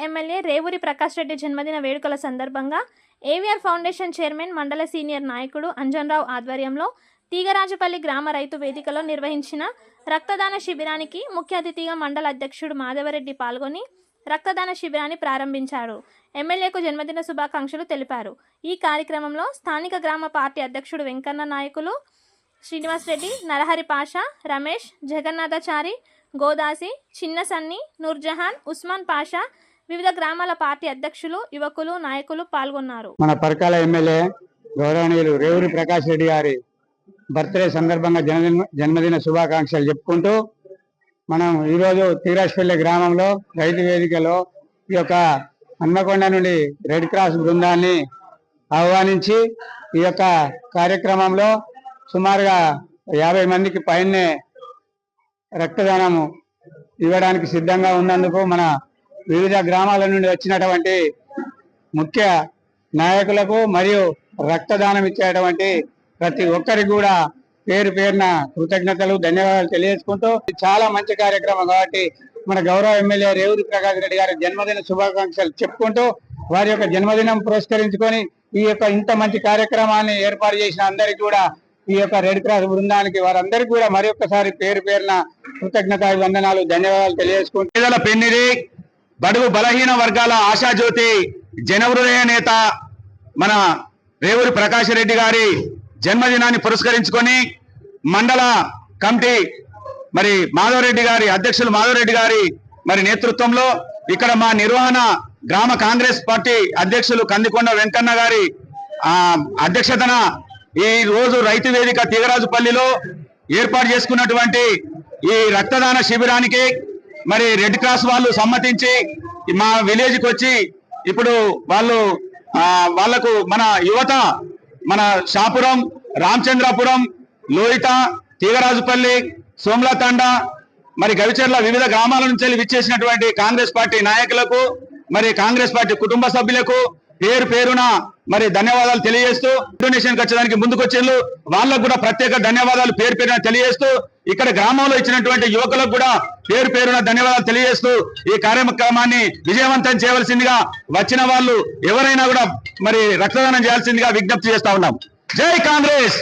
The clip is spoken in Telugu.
ఎమ్మెల్యే రేవూరి ప్రకాష్ రెడ్డి జన్మదిన వేడుకల సందర్భంగా ఏవిఆర్ ఫౌండేషన్ చైర్మన్ మండల సీనియర్ నాయకుడు అంజన్రావు ఆధ్వర్యంలో తీగరాజుపల్లి గ్రామ రైతు వేదికలో నిర్వహించిన రక్తదాన శిబిరానికి ముఖ్య అతిథిగా మండల అధ్యక్షుడు మాధవరెడ్డి పాల్గొని రక్తదాన శిబిరాన్ని ప్రారంభించారు. ఎమ్మెల్యేకు జన్మదిన శుభాకాంక్షలు తెలిపారు. ఈ కార్యక్రమంలో స్థానిక గ్రామ పార్టీ అధ్యక్షుడు వెంకన్న నాయకులు శ్రీనివాస్ రెడ్డి నరహరి పాషా రమేష్ జగన్నాథాచారి గోదాసి చిన్న సన్ని నూర్జహాన్ ఉస్మాన్ పాషా వివిధ గ్రామాల పార్టీ అధ్యక్షులు యువకులు నాయకులు పాల్గొన్నారు. మన పరకాల ఎమ్మెల్యే గౌరవనీయులు రేవూరి ప్రకాష్ రెడ్డి గారి బర్త్డే సందర్భంగా జన్మదిన జన్మదిన శుభాకాంక్షలు చెప్పుకుంటూ మనం ఈరోజు తీరాజ్పల్లి గ్రామంలో రైతు వేదికలో ఈ యొక్క హన్మకొండ నుండి రెడ్ క్రాస్ బృందాన్ని ఆహ్వానించి ఈ యొక్క కార్యక్రమంలో సుమారుగా యాభై మందికి పైనే రక్తదానము ఇవ్వడానికి సిద్ధంగా ఉన్నందుకు మన వివిధ గ్రామాల నుండి వచ్చినటువంటి ముఖ్య నాయకులకు మరియు రక్తదానం ఇచ్చేటువంటి ప్రతి ఒక్కరికి కూడా పేరు పేరున కృతజ్ఞతలు ధన్యవాదాలు తెలియజేసుకుంటూ ఇది చాలా మంచి కార్యక్రమం కాబట్టి మన గౌరవ ఎమ్మెల్యే రేవూరి ప్రకాష్ రెడ్డి గారి జన్మదిన శుభాకాంక్షలు చెప్పుకుంటూ వారి యొక్క జన్మదినం పురస్కరించుకొని ఈ యొక్క ఇంత మంచి కార్యక్రమాన్ని ఏర్పాటు చేసిన అందరికీ కూడా ఈ యొక్క రెడ్ క్రాస్ బృందానికి వారందరికీ కూడా మరొకసారి పేరు పేరున కృతజ్ఞత వందనాలు ధన్యవాదాలు తెలియజేసుకుంటూ. పెన్నిది బడుగు బలహీన వర్గాల ఆశాజ్యోతి జనహృదయ నేత మన రేవూరి ప్రకాష్ రెడ్డి గారి జన్మదినాన్ని పురస్కరించుకొని మండల కమిటీ మరి మాధవరెడ్డి గారి అధ్యక్షులు మాధవరెడ్డి గారి మరి నేతృత్వంలో ఇక్కడ మా నిర్వహణ గ్రామ కాంగ్రెస్ పార్టీ అధ్యక్షులు కందికొండ వెంకన్న గారి ఆ అధ్యక్షతన ఈ రోజు రైతు వేదిక తీగరాజుపల్లిలో ఏర్పాటు చేసుకున్నటువంటి ఈ రక్తదాన శిబిరానికి మరి రెడ్ క్రాస్ వాళ్ళు సమ్మతించి మా విలేజ్కి వచ్చి ఇప్పుడు వాళ్ళు వాళ్ళకు మన యువత మన షాపురం రామచంద్రాపురం లోయిత తీగరాజుపల్లి సోమ్లతండ మరి గవిచర్ల వివిధ గ్రామాల నుంచి వెళ్ళి విచ్చేసినటువంటి కాంగ్రెస్ పార్టీ నాయకులకు మరి కాంగ్రెస్ పార్టీ కుటుంబ సభ్యులకు పేరు పేరున మరి ధన్యవాదాలు తెలియజేస్తూ డొనేషన్ వచ్చేదానికి ముందుకు వాళ్ళకు కూడా ప్రత్యేక ధన్యవాదాలు పేరు పేరున తెలియజేస్తూ ఇక్కడ గ్రామంలో ఇచ్చినటువంటి యువకులకు కూడా పేరు పేరున ధన్యవాదాలు తెలియజేస్తూ ఈ కార్యక్రమాన్ని విజయవంతం చేయవలసిందిగా వచ్చిన వాళ్ళు ఎవరైనా కూడా మరి రక్తదానం చేయాల్సిందిగా విజ్ఞప్తి చేస్తా ఉన్నాం. జై కాంగ్రెస్!